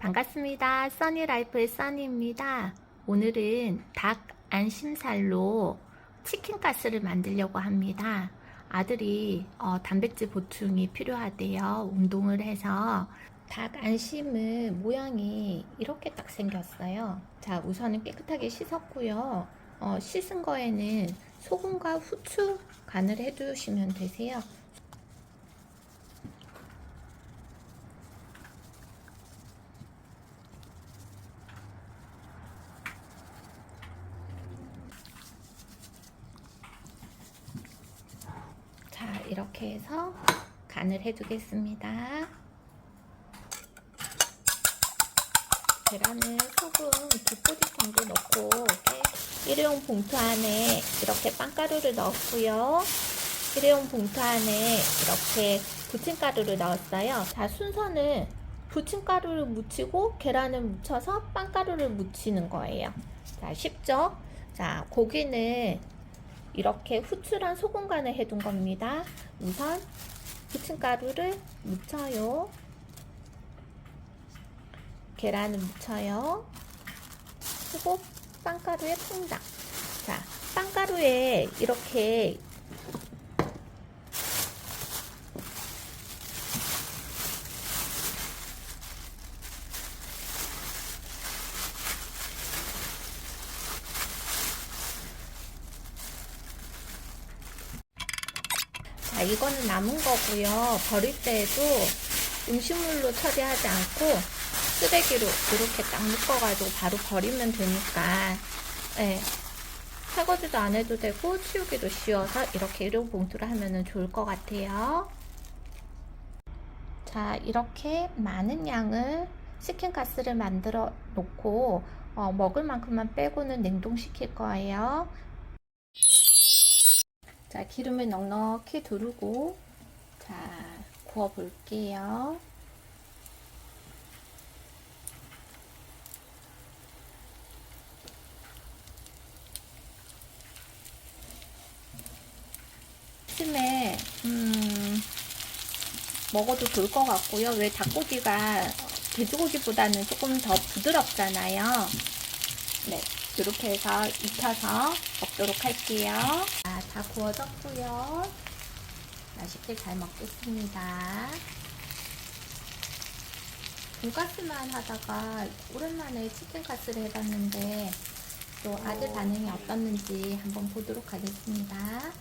반갑습니다. 써니라이프의 써니입니다. 오늘은 닭 안심살로 치킨가스를 만들려고 합니다. 아들이 어, 단백질 보충이 필요하대요. 운동을 해서 닭 안심은 모양이 이렇게 딱 생겼어요. 자, 우선은 깨끗하게 씻었고요. 어, 씻은 거에는 소금과 후추 간을 해두시면 되세요. 자, 이렇게 해서 간을 해두겠습니다. 계란을 소금 두 꼬집 정도 넣고 일회용 봉투 안에 이렇게 빵가루를 넣었고요. 일회용 봉투 안에 이렇게 부침가루를 넣었어요. 자, 순서는 부침가루를 묻히고 계란을 묻혀서 빵가루를 묻히는 거예요. 자, 쉽죠? 자, 고기는 이렇게 후추랑 소금 간을 해둔 겁니다. 우선 부침가루를 묻혀요. 계란을 묻혀요. 그리고 빵가루에 퐁당. 자, 빵가루에 이렇게 자, 이거는 남은 거고요. 버릴 때에도 음식물로 처리하지 않고 쓰레기로 이렇게 딱 묶어가지고 바로 버리면 되니까, 예. 설거지도 안 해도 되고 치우기도 쉬워서 이렇게 일회용 봉투로 하면 좋을 것 같아요. 자, 이렇게 많은 양을 치킨 가스를 만들어 놓고 어, 먹을 만큼만 빼고는 냉동시킬 거예요. 자, 기름을 넉넉히 두르고 자, 구워 볼게요. 아침에 음, 먹어도 좋을 것 같고요. 왜 닭고기가 돼지고기보다는 조금 더 부드럽잖아요. 네, 이렇게 해서 익혀서 먹도록 할게요. 자, 다 구워졌고요. 맛있게 잘 먹겠습니다. 돈가스만 하다가 오랜만에 치킨가스를 해봤는데 또 아들 반응이 어떻는지 한번 보도록 하겠습니다.